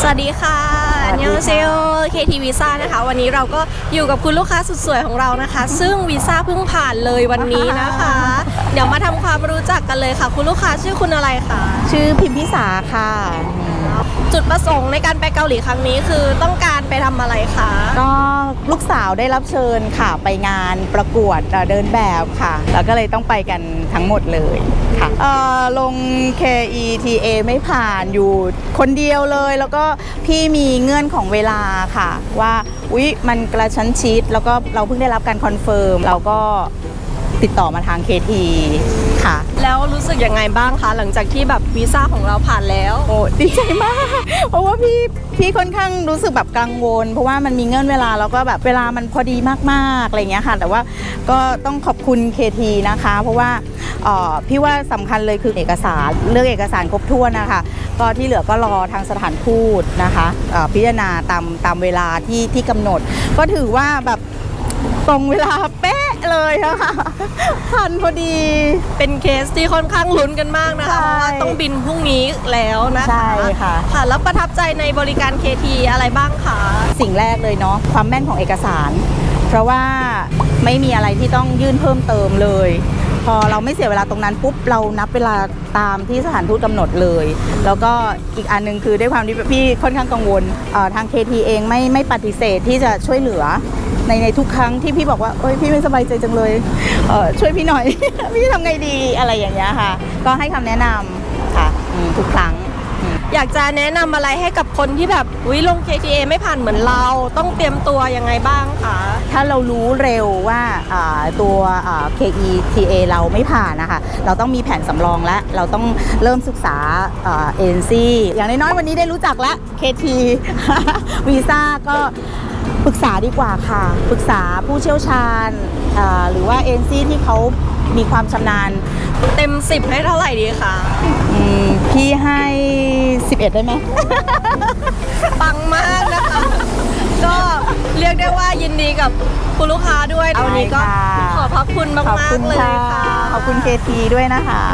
สวัสดีค่ะ สวัสดีเนค่ะเซลเคทีวีซ่านะคะ วันนี้เราก็อยู่กับคุณลูกค้าสุดสวยของเรานะคะ ซึ่งวีซ่าเพิ่งผ่านเลยวันนี้นะคะ เดี๋ยวมาทำความรู้จักกันเลยค่ะ คุณลูกค้าชื่อคุณอะไรคะชื่อพิมพิสาค่ะจุดประสงค์ในการไปเกาหลีครั้งนี้คือต้องการไปทำอะไรคะก็ลูกสาวได้รับเชิญค่ะไปงานประกวดเอ่อเดินแบบค่ะ แล้วก็เลยต้องไปกันทั้งหมดเลยค่ะเอ่อลง KETA ไม่ผ่านอยู่คนเดียวเลย แล้วก็พี่มีเงื่อนของเวลาค่ะ ว่าอุ๊ยมันกระชั้นชิด แล้วก็เราเพิ่งได้รับการคอนเฟิร์มเราก็ติดต่อมาทาง KT ค่ะ แล้วรู้สึกยังไงบ้างคะหลังจากที่แบบวีซ่าของเราผ่านแล้วโอ้ดีใจมาก เพราะว่าพี่พี่ค่อนข้างรู้สึกแบบกังวล เพราะว่ามันมีเงื่อนเวลาแล้วก็แบบเวลามันพอดีมากๆอะไรอย่างเงี้ยค่ะ แต่ว่าก็ต้องขอบคุณ KT นะคะ เพราะว่าเอ่อ พี่ว่าสำคัญเลยคือเอกสารเรื่องเอกสารครบถ้วนนะคะ ก็ที่เหลือก็รอทางสถานทูตนะคะเอ่อพิจารณาตามตามเวลาที่ที่กำหนด ก็ถือว่าแบบตรงเวลาเป๊ะเลยอะค่ะทันพอดีเป็นเคสที่ค่อนข้างลุ้นกันมากนะคะใช่เพราะว่าต้องบินพรุ่งนี้แล้วนะคะใช่ค่ะค่ะ แล้วประทับใจในบริการ KT อะไรบ้างคะสิ่งแรกเลยเนาะความแม่นของเอกสาร เพราะว่าไม่มีอะไรที่ต้องยื่นเพิ่มเติมเลย พอเราไม่เสียเวลาตรงนั้นปุ๊บเรานับเวลาตามที่สถานทูตกำหนดเลย แล้วก็อีกอันหนึงคือด้วยความที่พี่ค่อนข้างกังวลทาง KT เองไม่ไม่ปฏิเสธที่จะช่วยเหลือในในทุกครั้งที่พี่บอกว่าเอ้ยพี่ไม่สบายใจจังเลยเออช่วยพี่หน่อย พี่ทำไงดีอะไรอย่างเงี้ยค่ะ ก็ให้คำแนะนำค่ะทุกครั้ง อยากจะแนะนำอะไรให้กับคนที่แบบวิลง KTA ไม่ผ่านเหมือนเรา ต้องเตรียมตัวยังไงบ้างคะถ้าเรารู้เร็วว่าอ่าตัวอ่า KETA เราไม่ผ่านนะคะ เราต้องมีแผนสำรองแล้วเราต้องเริ่มศึกษาเอ็นซีอย่างน้อยๆวันนี้ได้รู้จักแล้ว KT วีซ่าก็ปรึกษาดีกว่าค่ะ ปรึกษาผู้เชี่ยวชาญ หรือว่าเอ็นซีที่เขา มีความชำนาญ เต็ม 10 ให้เท่าไหร่ดีคะอืมพี่ให้ 11 ได้ไหม ปังมากนะคะ ก็เรียกได้ว่ายินดีกับคุณลูกค้าด้วยเอาวันนี้ก็ได้ค่ะ ขอบพระคุณขอบมาคุกณๆเลยค่ะ ค่ะ ขอบคุณ KT ด้วยนะคะ